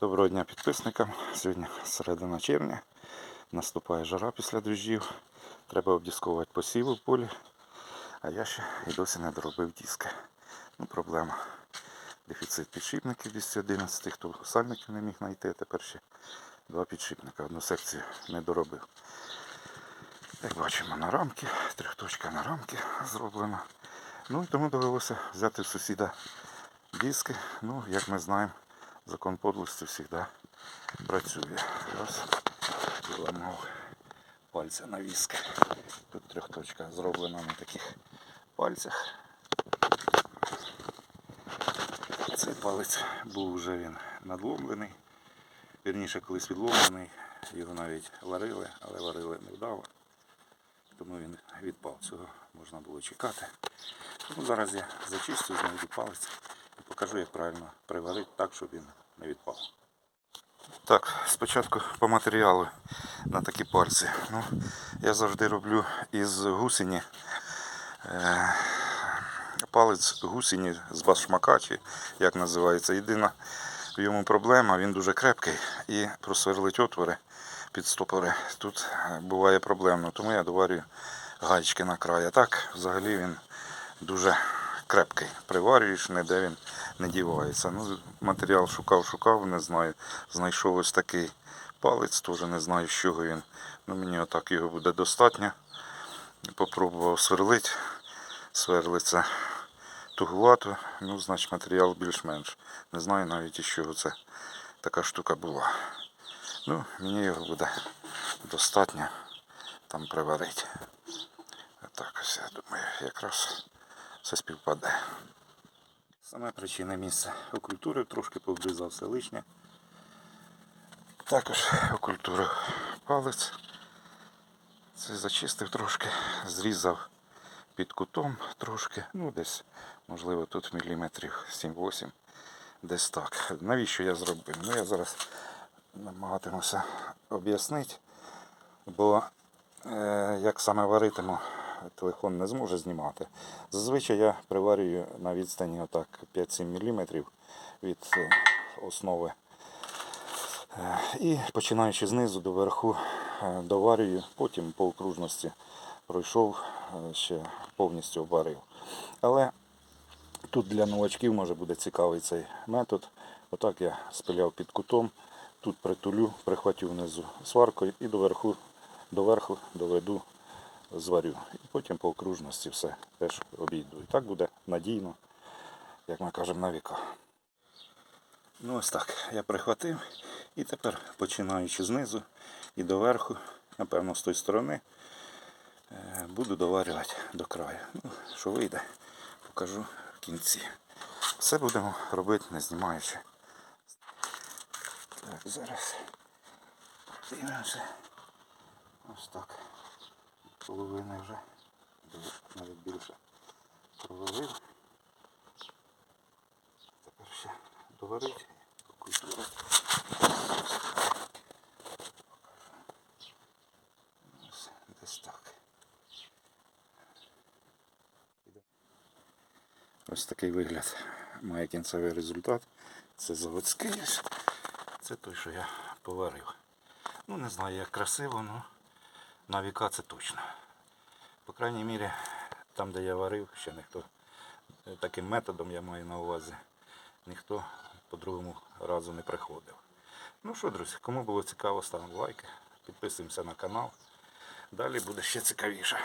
Доброго дня підписникам. Сьогодні середина червня. Наступає жара після дощів. Треба обдісковувати посіви в полі. А я ще і досі не доробив диски. Ну, проблема. Дефіцит підшипників 211, хто сальників не міг знайти, а тепер ще два підшипника. Одну секцію не доробив. Як бачимо на рамки, трьохточка на рамки зроблена. Ну і тому довелося взяти в сусіда диски. Ну, як ми знаємо, закон подлості завжди працює. Раз, зламав пальця на віск. Тут трьохточка зроблена на таких пальцях. Цей палець був вже він надломлений. Вірніше, колись відломлений. Його навіть варили, але варили невдало. Тому він відпав. Цього можна було чекати. Тому зараз я зачистю, знайду палець покажу, як правильно приварити так, щоб він не відпав. Так, спочатку по матеріалу на такі пальці. Ну, я завжди роблю із гусені. Е, палець гусені з башмака, чи як називається. Єдина в йому проблема, він дуже крепкий і просверлить отвори під стопори. Тут е, буває проблемно, тому я доварюю гаечки на край. А так взагалі він дуже крепкий. Приварюєш, ніде він не дівається. Ну, матеріал шукав, шукав, не знаю. Знайшов ось такий палець, теж не знаю, з чого він. Ну, мені отак його буде достатньо. Попробував сверлити. Сверлиться тугувато, ну, значить матеріал більш-менш. Не знаю навіть із чого це така штука була. Ну, мені його буде достатньо там приварити. Так ось я думаю, якраз все співпаде. Саме причина місця окультури трошки пообрізав все лишнє. Також окультурив палець. Це зачистив трошки, зрізав під кутом трошки, ну десь, можливо, тут міліметрів 7-8, десь так. Навіщо я зробив? Ну я зараз намагатимуся об'яснити, бо е, як саме варитиму, телефон не зможе знімати. Зазвичай я приварюю на відстані отак 5-7 мм від е, основи. Е, І починаючи знизу до верху е, доварюю, потім по окружності пройшов, ще повністю обварив. Але тут для новачків може буде цікавий цей метод. Отак я спиляв під кутом, тут притулю, прихватю внизу сваркою і доверху, доверху доведу, зварю. І потім по окружності все теж обійду. І так буде надійно, як ми кажемо, на віка. Ну ось так, я прихватив і тепер починаючи знизу і доверху, напевно, з тої сторони, е, буду доварювати до краю. Ну, що вийде, покажу в кінці. Все будемо робити, не знімаючи. Так, зараз дивимося. Ось так. Половини вже, навіть більше провалив. Тепер ще доварити культуру. Ось десь так. Ось такий вигляд має кінцевий результат. Це заводський. Це той, що я поварив. Ну, не знаю, як красиво, але на віка це точно. По крайній мірі, там, де я варив, ще ніхто е, таким методом я маю на увазі, ніхто по другому разу не приходив. Ну що, друзі, кому було цікаво, ставимо лайки, підписуємося на канал. Далі буде ще цікавіше.